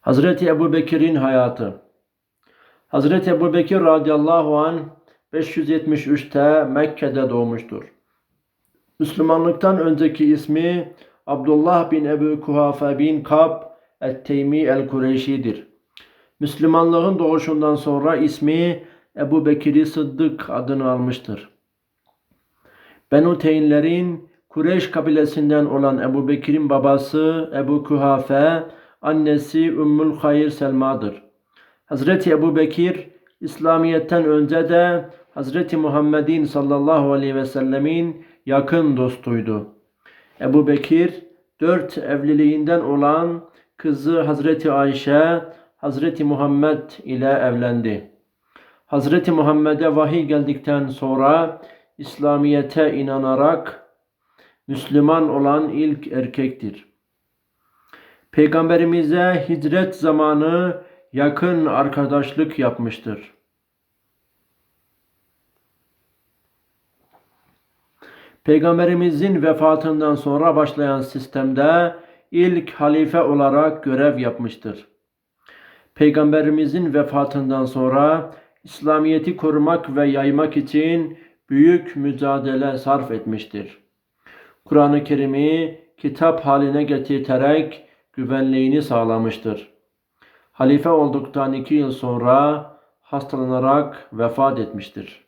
Hazreti Ebu Bekir'in hayatı Hazreti Ebu Bekir radıyallahu an 573'te Mekke'de doğmuştur. Müslümanlıktan önceki ismi Abdullah bin Ebu Kuhafe bin Kab et-Teymi el-Kureyşi'dir. Müslümanlığın doğuşundan sonra ismi Ebu Bekir Sıddık adını almıştır. Benu Teynlerin Kureyş kabilesinden olan Ebu Bekir'in babası Ebu Kuhafe, annesi Ümmül Hayır Selma'dır. Hazreti Ebu Bekir, İslamiyet'ten önce de Hazreti Muhammed'in sallallahu aleyhi ve sellemin yakın dostuydu. Ebu Bekir, dört evliliğinden olan kızı Hazreti Ayşe, Hazreti Muhammed ile evlendi. Hazreti Muhammed'e vahiy geldikten sonra İslamiyet'e inanarak Müslüman olan ilk erkektir. Peygamberimize hicret zamanı yakın arkadaşlık yapmıştır. Peygamberimizin vefatından sonra başlayan sistemde ilk halife olarak görev yapmıştır. Peygamberimizin vefatından sonra İslamiyet'i korumak ve yaymak için büyük mücadele sarf etmiştir. Kur'an-ı Kerim'i kitap haline getirterek güvenliğini sağlamıştır. Halife olduktan iki yıl sonra hastalanarak vefat etmiştir.